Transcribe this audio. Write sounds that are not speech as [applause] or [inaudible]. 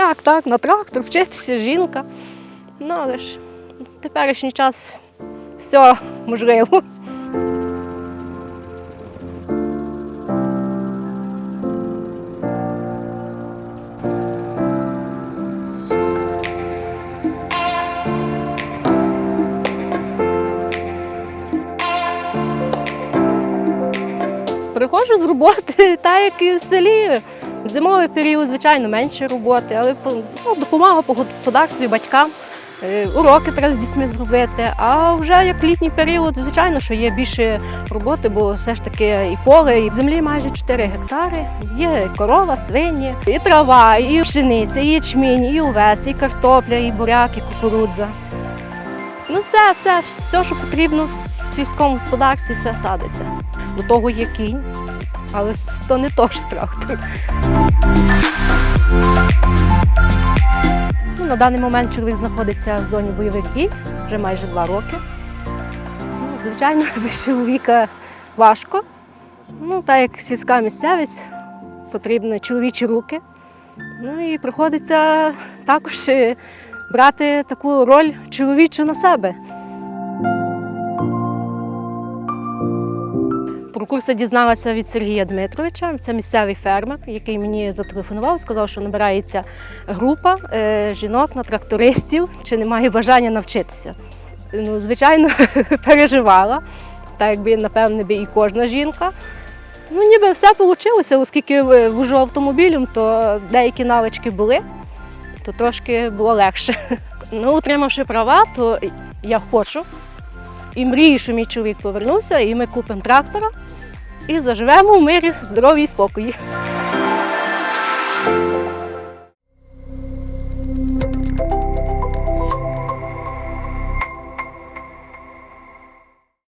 Як так, на трактор вчитися жінка. Ну, але ж теперішній час все можливо. Приходжу з роботи, так як і в селі. Зимовий період, звичайно, менше роботи, але ну, допомога по господарстві батькам. Е, Уроки треба з дітьми зробити. А вже як літній період, звичайно, що є більше роботи, бо все ж таки і поле, і землі майже 4 гектари. Є корова, свині, і трава, і пшениця, і ячмінь, і овес, і картопля, і буряк, і кукурудза. Ну, все, все, все, що потрібно в сільському господарстві, все садиться. До того є кінь, але то не то ж трактор. Ну, на даний момент чоловік знаходиться в зоні бойових дій вже майже два роки. Ну, звичайно, [laughs] без чоловіка важко. Ну, так як сільська місцевість, потрібні чоловічі руки. Ну і приходиться також е, брати таку роль чоловічу на себе. Про курси дізналася від Сергія Дмитровича. Це місцевий фермер, який мені зателефонував, сказав, що набирається група е, жінок на трактористів, чи немає бажання навчитися. Ну, звичайно, [laughs] переживала, так якби, напевне, і кожна жінка. Ну, ніби все вийшло, оскільки в- вожу автомобілем, то деякі навички були, то трошки було легше. [laughs] Ну, отримавши права, то я хочу і мрію, що мій чоловік повернувся, і ми купимо трактора і заживемо в мирі, здоров'ї і спокої.